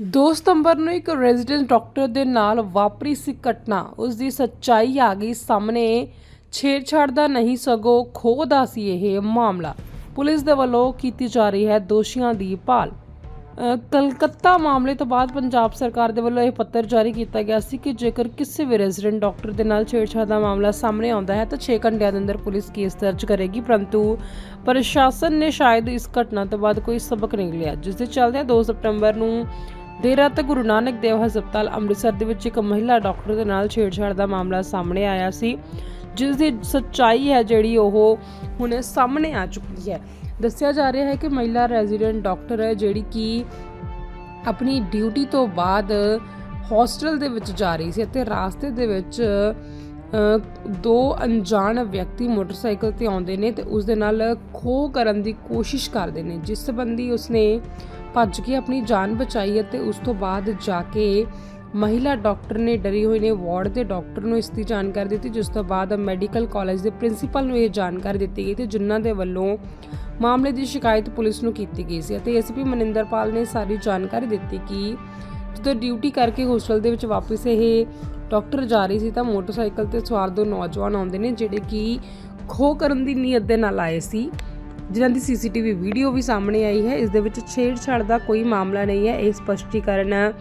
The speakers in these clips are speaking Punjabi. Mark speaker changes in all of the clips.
Speaker 1: 2 ਸਤੰਬਰ ਨੂੰ ਇੱਕ ਰੈਜ਼ੀਡੈਂਟ ਡਾਕਟਰ ਦੇ ਨਾਲ ਵਾਪਰੀ ਸੀ ਘਟਨਾ। ਉਸ ਦੀ ਸੱਚਾਈ ਆ ਗਈ ਸਾਹਮਣੇ। ਛੇੜਛਾੜ ਦਾ ਨਹੀਂ ਸਗੋਂ ਖੋਹ ਦਾ ਸੀ ਇਹ ਮਾਮਲਾ। ਪੁਲਿਸ ਦੇ ਵੱਲੋਂ ਕੀਤੀ ਜਾ ਰਹੀ ਹੈ ਦੋਸ਼ੀਆਂ ਦੀ ਭਾਲ। ਕਲਕੱਤਾ ਮਾਮਲੇ ਤੋਂ ਬਾਅਦ ਪੰਜਾਬ ਸਰਕਾਰ ਦੇ ਵੱਲੋਂ ਇਹ ਪੱਤਰ ਜਾਰੀ ਕੀਤਾ ਗਿਆ ਸੀ ਕਿ ਜੇਕਰ ਕਿਸੇ ਵੀ ਰੈਜ਼ੀਡੈਂਟ ਡਾਕਟਰ ਦੇ ਨਾਲ ਛੇੜਛਾੜ ਦਾ ਮਾਮਲਾ ਸਾਹਮਣੇ ਆਉਂਦਾ ਹੈ ਤਾਂ 6 ਘੰਟਿਆਂ ਦੇ ਅੰਦਰ ਪੁਲਿਸ ਕੇਸ ਦਰਜ ਕਰੇਗੀ, ਪਰੰਤੂ ਪ੍ਰਸ਼ਾਸਨ ਨੇ ਸ਼ਾਇਦ ਇਸ ਘਟਨਾ ਤੋਂ ਬਾਅਦ ਕੋਈ ਸਬਕ ਨਹੀਂ ਲਿਆ, ਜਿਸ ਦੇ ਚੱਲਦਿਆਂ 2 ਸਤੰਬਰ ਨੂੰ ਦੇਰ ਰਾਤ ਗੁਰੂ ਨਾਨਕ ਦੇਵ ਹਸਪਤਾਲ ਅੰਮ੍ਰਿਤਸਰ ਦੇ ਵਿੱਚ ਇੱਕ ਮਹਿਲਾ ਡਾਕਟਰ ਦੇ ਨਾਲ ਛੇੜਛਾੜ ਦਾ ਮਾਮਲਾ ਸਾਹਮਣੇ ਆਇਆ ਸੀ, ਜਿਸ ਦੀ ਸੱਚਾਈ ਹੈ ਜਿਹੜੀ ਉਹ ਹੁਣ ਸਾਹਮਣੇ ਆ ਚੁੱਕੀ ਹੈ। ਦੱਸਿਆ ਜਾ ਰਿਹਾ ਹੈ ਕਿ ਮਹਿਲਾ ਰੈਜ਼ੀਡੈਂਟ ਡਾਕਟਰ ਹੈ ਜਿਹੜੀ ਕਿ ਆਪਣੀ ਡਿਊਟੀ ਤੋਂ ਬਾਅਦ ਹੌਸਟਲ ਦੇ ਵਿੱਚ ਜਾ ਰਹੀ ਸੀ ਅਤੇ ਰਾਸਤੇ ਦੇ ਵਿੱਚ ਦੋ ਅਣਜਾਣ ਵਿਅਕਤੀ ਮੋਟਰਸਾਈਕਲ ਤੇ ਆਉਂਦੇ ਨੇ ਤੇ ਉਸ ਦੇ ਨਾਲ ਖੋਹ ਕਰਨ ਦੀ ਕੋਸ਼ਿਸ਼ ਕਰਦੇ ਨੇ, ਜਿਸ ਸੰਬੰਧੀ ਉਸਨੇ ਭੱਜ ਕੇ ਆਪਣੀ ਜਾਨ ਬਚਾਈ ਅਤੇ ਉਸ ਤੋਂ ਬਾਅਦ ਜਾ ਕੇ ਮਹਿਲਾ ਡਾਕਟਰ ਨੇ ਡਰੀ ਹੋਈ ਨੇ, ਵਾਰਡ ਦੇ ਡਾਕਟਰ ਨੂੰ ਇਸ ਦੀ ਜਾਣਕਾਰੀ ਦਿੱਤੀ, ਜਿਸ ਤੋਂ ਬਾਅਦ ਮੈਡੀਕਲ ਕਾਲਜ ਦੇ ਪ੍ਰਿੰਸੀਪਲ ਨੂੰ ਇਹ ਜਾਣਕਾਰੀ ਦਿੱਤੀ ਗਈ ਤੇ ਜਿਨ੍ਹਾਂ ਦੇ ਵੱਲੋਂ ਮਾਮਲੇ ਦੀ ਸ਼ਿਕਾਇਤ ਪੁਲਿਸ ਨੂੰ ਕੀਤੀ ਗਈ ਸੀ ਅਤੇ ਐਸਪੀ ਮਨਿੰਦਰਪਾਲ ਨੇ ਸਾਰੀ ਜਾਣਕਾਰੀ ਦਿੱਤੀ ਕਿ ਜਦੋਂ ਡਿਊਟੀ ਕਰਕੇ ਹੋਸਟਲ ਦੇ ਵਿੱਚ ਵਾਪਸ ਇਹ ਡਾਕਟਰ ਜਾ ਰਹੀ ਸੀ ਤਾਂ ਮੋਟਰਸਾਈਕਲ ਤੇ ਸਵਾਰ ਦੋ ਨੌਜਵਾਨ ਆਉਂਦੇ ਨੇ ਜਿਹੜੇ ਕਿ ਖੋਹ ਕਰਨ ਦੀ ਨੀਅਤ ਦੇ ਨਾਲ ਆਏ ਸੀ। ਜਿਨ੍ਹਾਂ ਦੀ ਸੀਸੀਟੀਵੀ ਵੀਡੀਓ ਵੀ ਸਾਹਮਣੇ ਆਈ ਹੈ। ਇਸ ਦੇ ਵਿੱਚ ਛੇੜਛਾੜ ਦਾ ਕੋਈ ਮਾਮਲਾ ਨਹੀਂ ਹੈ। ਇਹ ਸਪਸ਼ਟੀਕਰਨ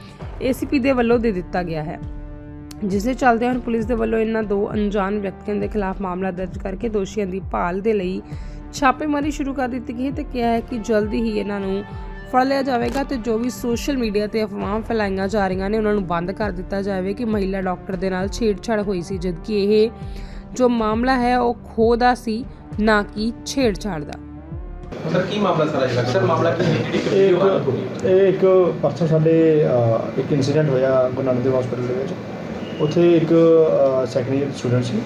Speaker 1: ਏਸੀਪੀ ਦੇ ਵੱਲੋਂ ਦੇ ਦਿੱਤਾ ਗਿਆ ਹੈ। ਜਿਸ ਦੇ ਚੱਲਦੇ ਹੁਣ ਪੁਲਿਸ ਦੇ ਵੱਲੋਂ ਇਹਨਾਂ ਦੋ ਅਣਜਾਣ ਵਿਅਕਤੀਆਂ ਦੇ ਖਿਲਾਫ ਮਾਮਲਾ ਦਰਜ ਕਰਕੇ ਦੋਸ਼ੀਆਂ ਦੀ ਭਾਲ ਦੇ ਲਈ ਛਾਪੇਮਾਰੀ ਸ਼ੁਰੂ ਕਰ ਦਿੱਤੀ ਗਈ ਹੈ ਤੇ ਕਿਹਾ ਹੈ ਕਿ ਜਲਦੀ ਹੀ ਇਹਨਾਂ ਨੂੰ ਫੜ ਲਿਆ ਜਾਵੇਗਾ ਤੇ ਜੋ ਵੀ ਸੋਸ਼ਲ ਮੀਡੀਆ ਤੇ ਅਫਵਾਹਾਂ ਫੈਲਾਈਆਂ ਜਾ ਰਹੀਆਂ ਨੇ ਉਹਨਾਂ ਨੂੰ ਬੰਦ ਕਰ ਦਿੱਤਾ ਜਾਵੇ ਕਿ ਮਹਿਲਾ ਡਾਕਟਰ ਦੇ ਨਾਲ ਛੇੜਛਾੜ ਹੋਈ ਸੀ ਜਦਕਿ ਇਹ ਜੋ ਮਾਮਲਾ ਹੈ ਉਹ ਖੋਹ ਦਾ ਸੀ ਨਾ ਕਿ ਛੇੜਛਾੜ ਦਾ।
Speaker 2: ਸਰ ਕੀ ਮਾਮਲਾ ਸਾਰਾ ਜਿਹੜਾ ਸਰ ਮਾਮਲਾ ਕੀ ਹੈ? ਜਿਹੜੀ
Speaker 3: ਇੱਕ ਇਹ ਇੱਕ ਪਰਸੋਂ ਸਾਡੇ ਅ, ਇੱਕ ਇਨਸੀਡੈਂਟ ਹੋਇਆ ਗੁਰੂ ਨਾਨਕ ਦੇਵ ਹਸਪੀਟਲ ਦੇ ਵਿੱਚ। ਉੱਥੇ ਇੱਕ ਸੈਕੰਡ ਈਅਰ ਸਟੂਡੈਂਟ ਸੀ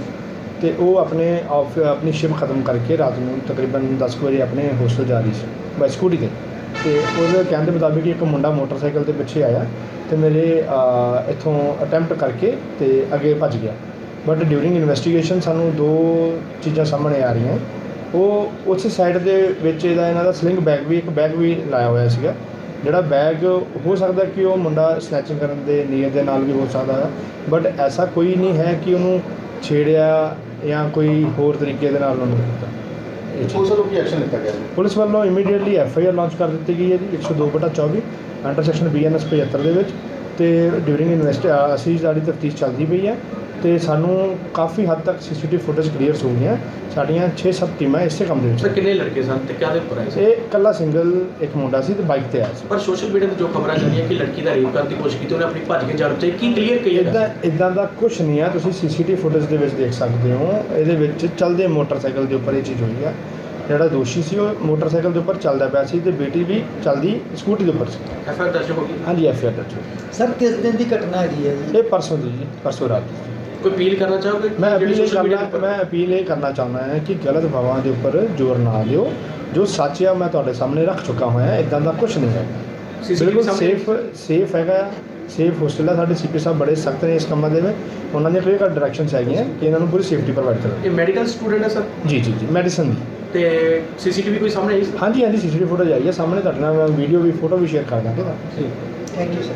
Speaker 3: ਤੇ ਉਹ ਆਪਣੇ ਆਫ ਆਪਣੀ ਸ਼ਿਫਟ ਖਤਮ ਕਰਕੇ ਰਾਤ ਨੂੰ ਤਕਰੀਬਨ 10 ਕੁ ਵਜੇ ਆਪਣੇ ਹੋਸਟਲ ਜਾ ਰਹੀ ਸੀ ਬਾਈ ਸਕੂਟੀ ਤੇ। ਤੇ ਉਹਦੇ ਕਹਿਣ ਦੇ ਮੁਤਾਬਿਕ ਇੱਕ ਮੁੰਡਾ ਮੋਟਰਸਾਈਕਲ ਤੇ ਪਿੱਛੇ ਆਇਆ ਤੇ ਮੇਰੇ ਇੱਥੋਂ ਅਟੈਂਪਟ ਕਰਕੇ ਤੇ ਅੱਗੇ ਭੱਜ ਗਿਆ। ਬਟ ਡਿਊਰਿੰਗ ਇਨਵੈਸਟੀਗੇਸ਼ਨ ਸਾਨੂੰ ਦੋ ਚੀਜ਼ਾਂ ਸਾਹਮਣੇ ਆ ਰਹੀਆਂ। ਉਹ ਉਸ ਸਾਈਡ ਦੇ ਵਿੱਚ ਇਹਦਾ ਇਹਨਾਂ ਦਾ ਸਲਿੰਗ ਬੈਗ ਵੀ, ਇੱਕ ਬੈਗ ਵੀ ਲਾਇਆ ਹੋਇਆ ਸੀਗਾ। ਜਿਹੜਾ ਬੈਗ ਹੋ ਸਕਦਾ ਕਿ ਉਹ ਮੁੰਡਾ ਸਨੈਚਿੰਗ ਕਰਨ ਦੇ ਨੀਅਤ ਦੇ ਨਾਲ ਵੀ ਹੋ ਸਕਦਾ ਹੈ। ਬਟ ਐਸਾ ਕੋਈ ਨਹੀਂ ਹੈ ਕਿ ਉਹਨੂੰ ਛੇੜਿਆ ਜਾਂ ਕੋਈ ਹੋਰ ਤਰੀਕੇ ਦੇ ਨਾਲ ਉਹਨੂੰ ਕੀਤਾ।
Speaker 2: ਪੁਲਿਸ ਵੱਲੋਂ ਕੀ ਐਕਸ਼ਨ ਲਿੱਤਾ ਗਿਆ ਜੀ
Speaker 3: ਪੁਲਿਸ ਵੱਲੋਂ immediately F I R launch ਕਰ ਦਿੱਤੀ ਗਈ ਹੈ ਜੀ 102/24 ਅੰਡਰ ਸੈਕਸ਼ਨ ਬੀਐਨਐਸ 75 ਦੇ ਵਿੱਚ। ਤੇ ਡਿਊਰਿੰਗ ਇਨਵੈਸਟ ਅਸੀਂ ਸਾਡੀ ਤਫਤੀਸ਼ ਚੱਲਦੀ ਪਈ ਹੈ ਤੇ ਸਾਨੂੰ ਕਾਫੀ ਹੱਦ ਤੱਕ ਸੀਸੀਟੀਵੀ ਫੁਟੇਜ ਕਲੀਅਰ ਹੋ ਗਈਆਂ। ਸਾਡੀਆਂ 6-7 ਟੀਮਾਂ ਇਸੇ ਕੰਮ ਦੇ ਵਿੱਚ
Speaker 2: ਸਰ ਕਿੰਨੇ ਲੜਕੇ ਸਨ ਤੇ ਕਿਹਦੇ ਉੱਪਰ ਆਏ ਸੀ
Speaker 3: ਇਹ ਇਕੱਲਾ ਸਿੰਗਲ ਇੱਕ ਮੁੰਡਾ ਸੀ ਤੇ ਬਾਈਕ ਤੇ ਆਇਆ ਸੀ।
Speaker 2: ਪਰ ਸੋਸ਼ਲ ਮੀਡੀਆ ਤੇ ਜੋ ਖਬਰਾਂ ਚੱਲੀਆਂ ਕਿ ਲੜਕੀ ਦਾ ਰੇਪ ਕਰਨ ਦੀ ਕੋਸ਼ਿਸ਼ ਕੀਤੀ ਉਹਨੇ ਆਪਣੀ ਭੱਜ ਕੇ ਜਾਣ ਤੇ ਕੀ ਕਲੀਅਰ ਕਹੀਏ
Speaker 3: ਇਦਾਂ ਇਦਾਂ ਦਾ ਕੁਝ ਨਹੀਂ ਆ। ਤੁਸੀਂ ਸੀਸੀਟੀਵੀ ਫੁਟੇਜ ਦੇ ਵਿੱਚ ਦੇਖ ਸਕਦੇ ਹੋ। ਇਹਦੇ ਵਿੱਚ ਚੱਲਦੇ ਮੋਟਰਸਾਈਕਲ ਦੇ ਉੱਪਰ ਇਹ ਚੀਜ਼ ਹੋਈ ਆ। ਜਿਹੜਾ ਦੋਸ਼ੀ ਸੀ ਉਹ ਮੋਟਰਸਾਈਕਲ ਦੇ ਉੱਪਰ ਚੱਲਦਾ ਪਿਆ ਸੀ ਤੇ ਬੇਟੀ ਵੀ ਚੱਲਦੀ ਸਕੂਟੀ ਦੇ ਉੱਪਰ ਸੀ।
Speaker 2: ਐਫ ਆਰ ਦਰਜ ਹੋ ਗਈ?
Speaker 3: ਹਾਂਜੀ ਐਫ ਆਰ ਦਰਜ।
Speaker 4: ਸਰ ਕਿਸ ਦਿਨ ਦੀ ਘਟਨਾ ਹੈਗੀ ਹੈ ਜੀ?
Speaker 3: ਇਹ ਪਰਸੋਂ ਦੀ ਜੀ ਪਰਸੋਂ ਰਾਤ ਦੀ।
Speaker 2: ਕੋਈ ਅਪੀਲ ਕਰਨਾ ਚਾਹੋਗੇ?
Speaker 3: ਮੈਂ ਅਪੀਲ ਇਹ ਕਰਨਾ ਮੈਂ ਅਪੀਲ ਇਹ ਕਰਨਾ ਚਾਹੁੰਦਾ ਹਾਂ ਕਿ ਗਲਤ ਹਵਾਵਾਂ ਦੇ ਉੱਪਰ ਜ਼ੋਰ ਨਾ ਦਿਓ। ਜੋ ਸੱਚ ਆ ਮੈਂ ਤੁਹਾਡੇ ਸਾਹਮਣੇ ਰੱਖ ਚੁੱਕਾ ਹੋਇਆ ਇਦਾਂ ਦਾ ਕੁਝ ਨਹੀਂ ਹੈ ਬਿਲਕੁਲ ਸੇਫ ਸੇਫ ਹੈਗਾ ਸੇਫ ਹੋਸਟਲ ਆ। ਸਾਡੇ ਸੀਪੀ ਸਾਹਿਬ ਬੜੇ ਸਖਤ ਨੇ ਇਸ ਕੰਮਾਂ ਦੇ ਵਿੱਚ। ਉਹਨਾਂ ਦੀਆਂ ਕਲੀਅਰ ਡਾਇਰੈਕਸ਼ਨਸ ਹੈਗੀਆਂ ਕਿ ਇਹਨਾਂ ਨੂੰ ਪੂਰੀ ਸੇਫਟੀ ਪ੍ਰੋਵਾਈਡ ਕਰੋ।
Speaker 2: ਇਹ ਮੈਡੀਕਲ ਸਟੂਡੈਂਟ ਹੈ ਸਰ?
Speaker 3: ਜੀ ਜੀ ਜੀ ਮੈਡੀਸਨ ਦੀ।
Speaker 2: ਤੇ ਸੀਸੀਟੀਵੀ ਕੋਈ ਸਾਹਮਣੇ ਆਈ ਸੀ
Speaker 3: ਹਾਂਜੀ ਹਾਂਜੀ ਸੀਸੀਟੀਵੀ ਫੁਟੇਜ ਆਈ ਹੈ ਸਾਹਮਣੇ ਤੁਹਾਡੇ ਨਾਲ ਮੈਂ ਵੀਡੀਓ ਵੀ ਫੋਟੋ ਵੀ ਸ਼ੇਅਰ ਕਰ ਦਾਂਗੇ।
Speaker 4: Thank you sir